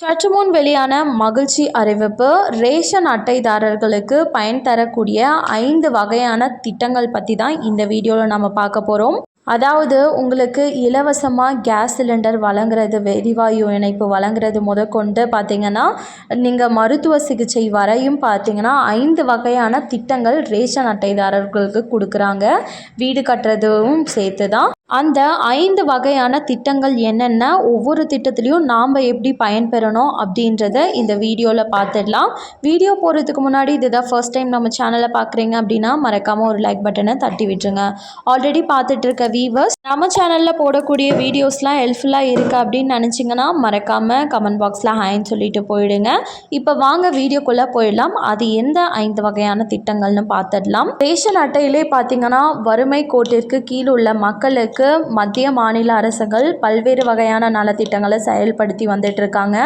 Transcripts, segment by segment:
சற்று முன் வெளியான மகிழ்ச்சி அறிவிப்பு ரேஷன் அட்டைதாரர்களுக்கு பயன் தரக்கூடிய ஐந்து வகையான திட்டங்கள் பற்றி தான் இந்த வீடியோவில் நம்ம பார்க்க போகிறோம் அதாவது உங்களுக்கு இலவசமாக கேஸ் சிலிண்டர் வழங்குறது எரிவாயு இணைப்பு வழங்குறது முதற்கொண்டு பார்த்திங்கன்னா நீங்கள் மருத்துவ சிகிச்சை வரையும் பார்த்தீங்கன்னா ஐந்து வகையான திட்டங்கள் ரேஷன் அட்டைதாரர்களுக்கு கொடுக்குறாங்க. வீடு கட்டுறதும் சேர்த்து தான் அந்த ஐந்து வகையான திட்டங்கள் என்னென்ன? ஒவ்வொரு திட்டத்துலேயும் நாம் எப்படி பயன்பெறணும் அப்படின்றத இந்த வீடியோவில் பார்த்துடலாம் வீடியோ போகிறதுக்கு முன்னாடி இதுதான் ஃபர்ஸ்ட் டைம் நம்ம சேனலை பார்க்குறீங்க அப்படின்னா மறக்காமல் ஒரு லைக் பட்டனை தட்டி விட்டுருங்க. ஆல்ரெடி பார்த்துட்டு இருக்க வீவர்ஸ் நம்ம சேனலில் போடக்கூடிய வீடியோஸ்லாம் ஹெல்ப்ஃபுல்லாக இருக்குது அப்படின்னு நினச்சிங்கன்னா மறக்காமல் கமெண்ட் பாக்ஸில் ஹாய்ன்னு சொல்லிட்டு போயிடுங்க. இப்போ வாங்க வீடியோக்குள்ளே போயிடலாம். அது எந்த ஐந்து வகையான திட்டங்கள்னு பார்த்துடலாம் ரேஷன் அட்டையிலே பார்த்தீங்கன்னா வறுமை கோட்டிற்கு கீழ் உள்ள மக்களுக்கு மக்களுக்கு மத்திய மாநில அரசுகள் பல்வேறு வகையான நலத்திட்டங்களை செயல்படுத்தி வந்துட்டு இருக்காங்க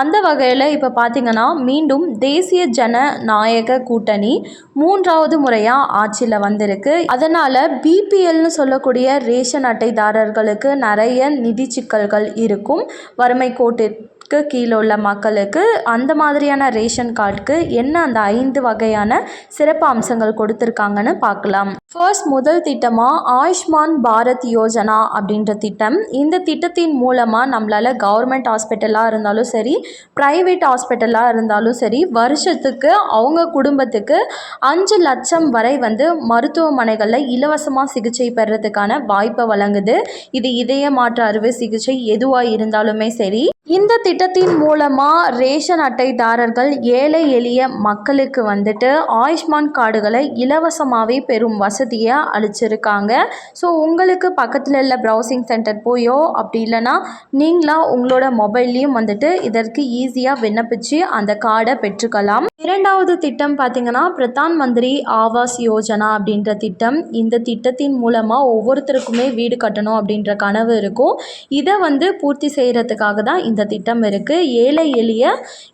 அந்த வகையில் இப்போ பார்த்திங்கன்னா மீண்டும் தேசிய ஜனநாயக கூட்டணி மூன்றாவது முறையாக ஆட்சியில் வந்திருக்கு. அதனால் பிபிஎல்னு சொல்லக்கூடிய ரேஷன் அட்டைதாரர்களுக்கு நிறைய நிதி சிக்கல்கள் இருக்கும். வறுமை கோட்டிற்கு க்கு கீழே உள்ள மக்களுக்கு அந்த மாதிரியான ரேஷன் கார்டுக்கு என்ன அந்த ஐந்து வகையான சிறப்பு அம்சங்கள் கொடுத்துருக்காங்கன்னு பார்க்கலாம். ஃபர்ஸ்ட் முதல் திட்டமாக ஆயுஷ்மான் பாரத் யோஜனா அப்படின்ற திட்டம். இந்த திட்டத்தின் மூலமாக நம்மளால் கவர்மெண்ட் ஹாஸ்பிட்டலாக இருந்தாலும் சரி ப்ரைவேட் ஹாஸ்பிட்டலாக இருந்தாலும் சரி வருஷத்துக்கு அவங்க குடும்பத்துக்கு அஞ்சு லட்சம் வரை வந்து மருத்துவமனைகளில் இலவசமாக சிகிச்சை பெறதுக்கான வாய்ப்பை வழங்குது. இது இதய மாற்று அறுவை சிகிச்சை எதுவாக இருந்தாலுமே சரி. இந்த திட்டத்தின் மூலமாக ரேஷன் அட்டைதாரர்கள் ஏழை எளிய மக்களுக்கு வந்துட்டு ஆயுஷ்மான் கார்டுகளை இலவசமாகவே பெறும் வசதியை அளிச்சிருக்காங்க. ஸோ உங்களுக்கு பக்கத்தில் உள்ள ப்ரௌசிங் சென்டர் போயோ அப்படி இல்லைன்னா நீங்களாக உங்களோட மொபைல்லையும் வந்துட்டு இதற்கு ஈஸியாக விண்ணப்பிச்சு அந்த கார்டை பெற்றுக்கலாம். இரண்டாவது திட்டம் பார்த்திங்கன்னா பிரதான் மந்திரி ஆவாஸ் யோஜனா அப்படின்ற திட்டம். இந்த திட்டத்தின் மூலமாக ஒவ்வொருத்தருக்குமே வீடு கட்டணும் அப்படின்ற கனவு இருக்கும். இதை வந்து பூர்த்தி செய்கிறதுக்காக தான் இந்த இந்த திட்டம் இருக்குது ஏழை எளிய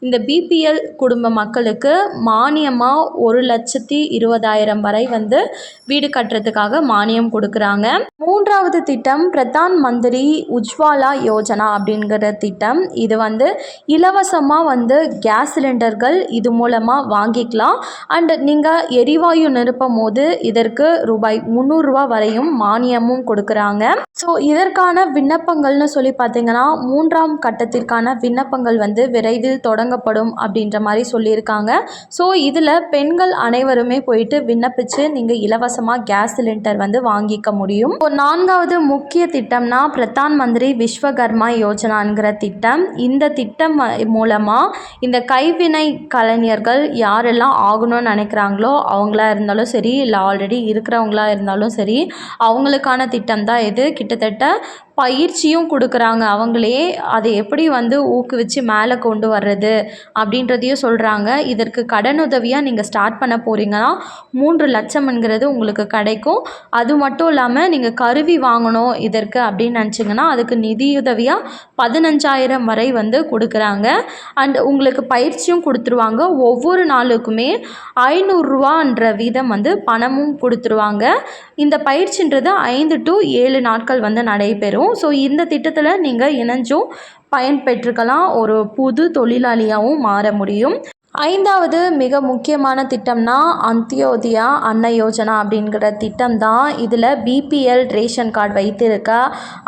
இந்த பிபிஎல் குடும்ப மக்களுக்கு மானியமாக ஒரு லட்சத்தி இருபதாயிரம் வரை வந்து வீடு கட்டுறதுக்காக மானியம் கொடுக்குறாங்க. மூன்றாவது திட்டம் பிரதான் மந்திரி உஜ்வாலா யோஜனா அப்படிங்கிற திட்டம். இது வந்து இலவசமாக வந்து கேஸ் சிலிண்டர்கள் இது மூலமாக வாங்கிக்கலாம். அண்ட் நீங்கள் எரிவாயு நிரப்பும் போது இதற்கு ரூபாய் முந்நூறுரூவா வரையும் மானியமும் கொடுக்குறாங்க. ஸோ இதற்கான விண்ணப்பங்கள்னு சொல்லி பார்த்தீங்கன்னா மூன்றாம் கட்டத்திற்கான விண்ணப்பங்கள் வந்து விரைவில் தொடங்கப்படும் அப்படின்ற மாதிரி சொல்லியிருக்காங்க. ஸோ இதில் பெண்கள் அனைவருமே போயிட்டு விண்ணப்பித்து நீங்கள் இலவசமாக கேஸ் சிலிண்டர் வந்து வாங்கிக்க முடியும். நான்காவது முக்கிய திட்டம்னா பிரதான் மந்திரி விஸ்வகர்மா யோஜனாங்கிற திட்டம். இந்த திட்டம் மூலமாக இந்த கைவினை கலைஞர்கள் யாரெல்லாம் ஆகணும்னு நினைக்கிறாங்களோ அவங்களா இருந்தாலும் சரி இல்லை ஆல்ரெடி இருக்கிறவங்களா இருந்தாலும் சரி அவங்களுக்கான திட்டம் தான் இது. கிட்டத்தட்ட பயிற்சியும் கொடுக்குறாங்க. அவங்களே அதை எப்படி வந்து ஊக்குவிச்சு மேலே கொண்டு வர்றது அப்படின்றதையும் சொல்கிறாங்க இதற்கு கடனுதவியாக நீங்கள் ஸ்டார்ட் பண்ண போகிறீங்கன்னா மூன்று லட்சம்ங்கிறது உங்களுக்கு கிடைக்கும். அது மட்டும் இல்லாமல் நீங்கள் கருவி வாங்கணும் இதற்கு அப்படின்னு நினச்சிங்கன்னா அதுக்கு நிதியுதவியாக பதினஞ்சாயிரம் வரை வந்து கொடுக்குறாங்க. அண்ட் உங்களுக்கு பயிற்சியும் கொடுத்துருவாங்க. ஒவ்வொரு நாளுக்குமே ஐநூறுரூவான்ற வீதம் வந்து பணமும் கொடுத்துருவாங்க. இந்த பயிற்சின்றது ஐந்து டு ஏழு நாட்கள் வந்து நடைபெறும். ஸோ இந்த திட்டத்தில் நீங்கள் இணைஞ்சும் பயன்பெற்றுக்கலாம். ஒரு புது தொழிலாளியாகவும் மாற முடியும். ஐந்தாவது மிக முக்கியமான திட்டம்னா அந்தியோதயா அன்ன யோஜனா அப்படிங்கிற திட்டம் தான் இதில் பிபிஎல் ரேஷன் கார்டு வைத்திருக்க.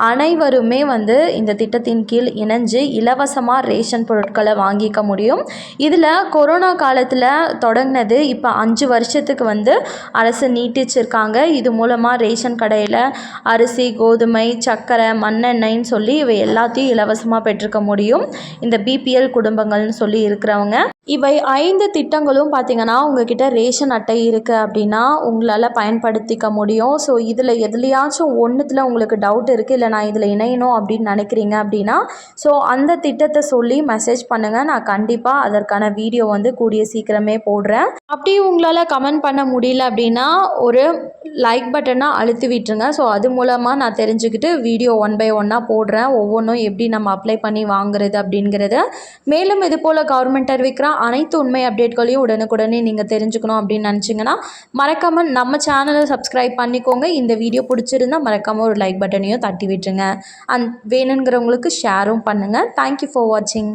அனைவருமே வந்து இந்த திட்டத்தின் கீழ் இணைஞ்சு இலவசமாக ரேஷன் பொருட்களை வாங்கிக்க முடியும். இதில் கொரோனா காலத்தில் தொடங்கினது இப்போ அஞ்சு வருஷத்துக்கு வந்து அரசு நீட்டிச்சிருக்காங்க. இது மூலமாக ரேஷன் கடையில் அரிசி கோதுமை சர்க்கரை மண்ணெண்ணெய்ன்னு சொல்லி இவை எல்லாத்தையும் இலவசமாக பெற்றுக்க முடியும். இந்த பிபிஎல் குடும்பங்கள்னு சொல்லி இருக்கிறவங்க. இவை ஐந்து திட்டங்களும் பார்த்திங்கன்னா உங்ககிட்ட ரேஷன் அட்டை இருக்குது அப்படின்னா உங்களால் பயன்படுத்திக்க முடியும். ஸோ இதில் எதுலையாச்சும் ஒன்றுத்தில் உங்களுக்கு டவுட் இருக்குது இல்லை நான் இதில் இணையணும் அப்படின்னு நினைக்கிறீங்க அப்படின்னா ஸோ அந்த திட்டத்தை சொல்லி மெசேஜ் பண்ணுங்கள் நான் கண்டிப்பாக அதற்கான வீடியோ வந்து கூடிய சீக்கிரமே போடுறேன். அப்படி உங்களால் கமெண்ட் பண்ண முடியல அப்படின்னா ஒரு லைக் பட்டனை அழுத்தி விட்டுருங்க. ஸோ அது மூலமாக நான் தெரிஞ்சுக்கிட்டு வீடியோ ஒன் பை ஒன்னாக போடுறேன். ஒவ்வொன்றும் எப்படி நம்ம அப்ளை பண்ணி வாங்குறது அப்படிங்கிறத. மேலும் இது போல் கவர்மெண்ட் அறிவிக்கிற அனைத்து உண்மை அப்டேட்களையும் உடனுக்குடனே நீங்கள் தெரிஞ்சுக்கணும் அப்படின்னு நினச்சிங்கன்னா மறக்காமல் நம்ம சேனலை சப்ஸ்கிரைப் பண்ணிக்கோங்க. இந்த வீடியோ பிடிச்சிருந்தா மறக்காமல் ஒரு லைக் பட்டனையும் தட்டி விட்டுருங்க. அண்ட் வேணுங்கிறவங்களுக்கு ஷேரும் பண்ணுங்கள் தேங்க்யூ ஃபார் வாட்சிங்